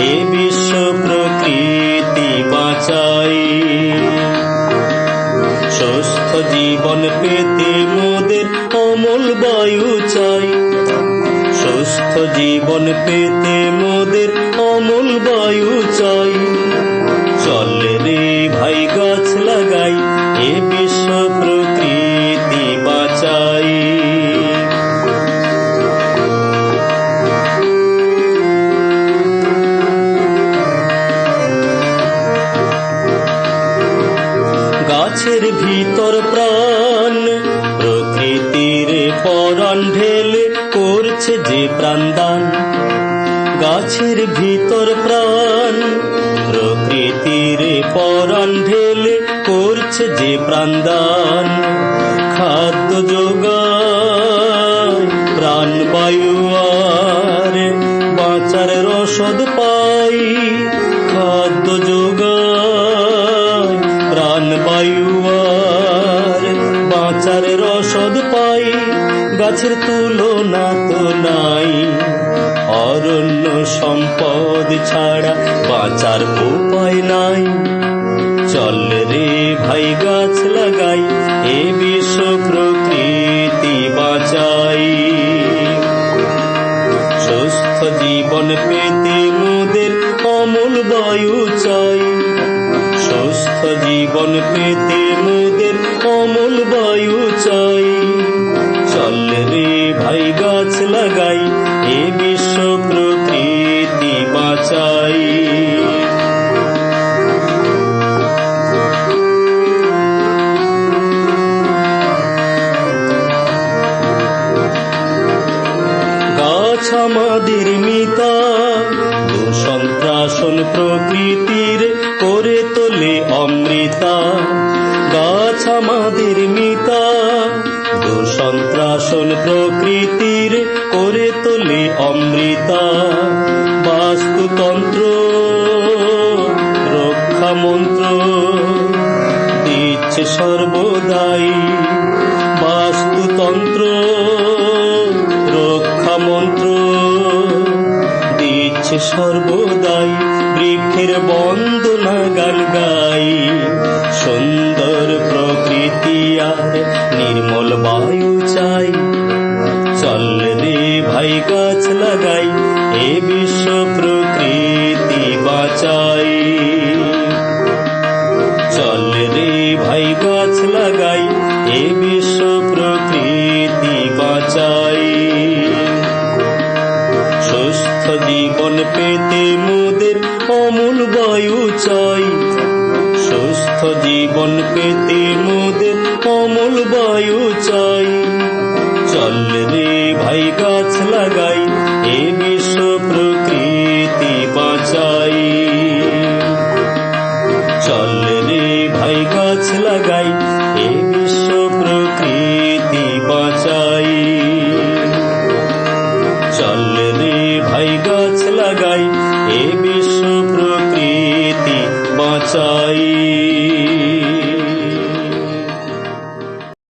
এ বিশ্ব প্রকৃতি বাঁচাই। সুস্থ জীবন পেতে মোদের অমল বায়ু চাই। সুস্থ জীবন পেতে মোদের অমল বায়ু গাছের ভিতর প্রাণ, প্রকৃতির পরাণ ঢেলে করছে যে প্রাণদান। গাছের ভিতর প্রাণ, প্রকৃতির পরাণ ঢেলে করছে যে প্রাণদান। খাদ্য যোগায় প্রাণ বায়ু আর বাঁচার রসদ পাই। খাদ্য যোগায় রসদ পাই, গাছের তুলনা তো নাই। অরণ্য সম্পদ ছাড়া বাঁচার উপায় নাই। চল রে ভাই, গাছ লাগাই, এ বিশ্ব প্রকৃতি বাঁচাই। সুস্থ জীবন পেতে মোদের অমূল বায়ু চাই। সুস্থ জীবন পেতে চল রে ভাই গাছ লাগাই, এ বিশ্ব প্রকৃতি বাঁচাই। গাছ আমাদের মিতা দূষণ প্রকৃতির করে তোলে অমৃতা। গাছ আমাদের মিতা দূষণ ত্রাসন প্রকৃতির করে তোলে অমৃতা। বাস্তুতন্ত্র রক্ষা মন্ত্র দিচ্ছে সর্বদাই। বাস্তুতন্ত্র রক্ষা মন্ত্র দিচ্ছে সর্বদাই। বৃক্ষের বন্দনা গান গাই। লাগাই এ বিশ্ব প্রকৃতি বাঁচাই। চল রে ভাই, গাছ লাগাই এ বিশ্ব প্রকৃতি বাঁচাই। সুস্থ জীবন পেতে মোদের অমূল বায়ু চাই। সুস্থ জীবন পেতে মোদের অমূল বায়ু চাই। চল রে ভাই साई